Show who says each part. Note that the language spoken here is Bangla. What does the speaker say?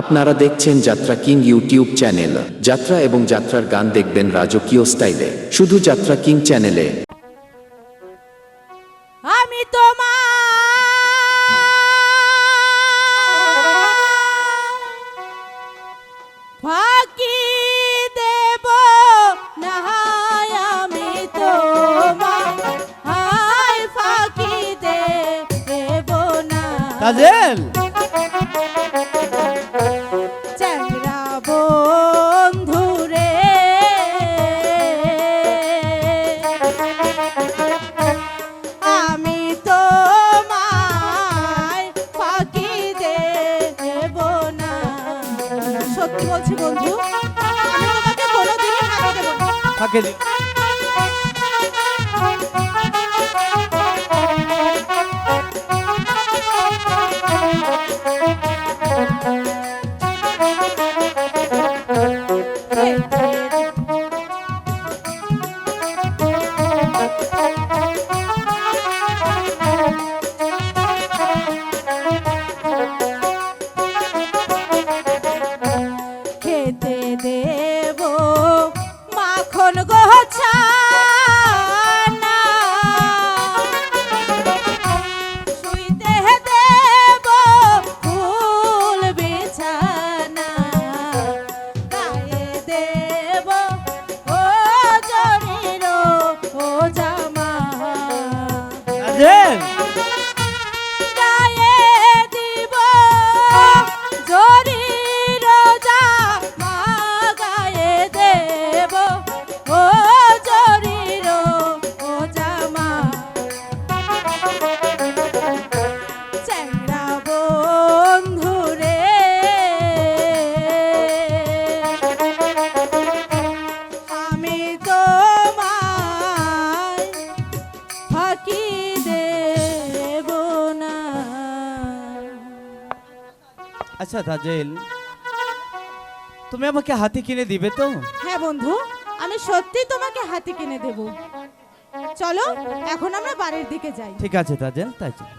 Speaker 1: আপনারা দেখছেন যাত্রা কিং ইউটিউব চ্যানেল। যাত্রা এবং যাত্রার গান দেখবেন রাজকীয় স্টাইলে। শুধু যাত্রা কিং চ্যানেলে।
Speaker 2: আমি তোমার ফাঁকি দেব সত্যি বলছি বন্ধু আমি তোমাকে গোছা ফাঁকি দেব না?
Speaker 3: আচ্ছা তাজেল তুমি আমাকে হাতি কিনে দিবে তো?
Speaker 2: হ্যাঁ বন্ধু আমি সত্যি তোমাকে হাতি কিনে দেব। চলো এখন আমরা বাড়ির দিকে যাই।
Speaker 3: ঠিক আছে তাজেল তাই চলো।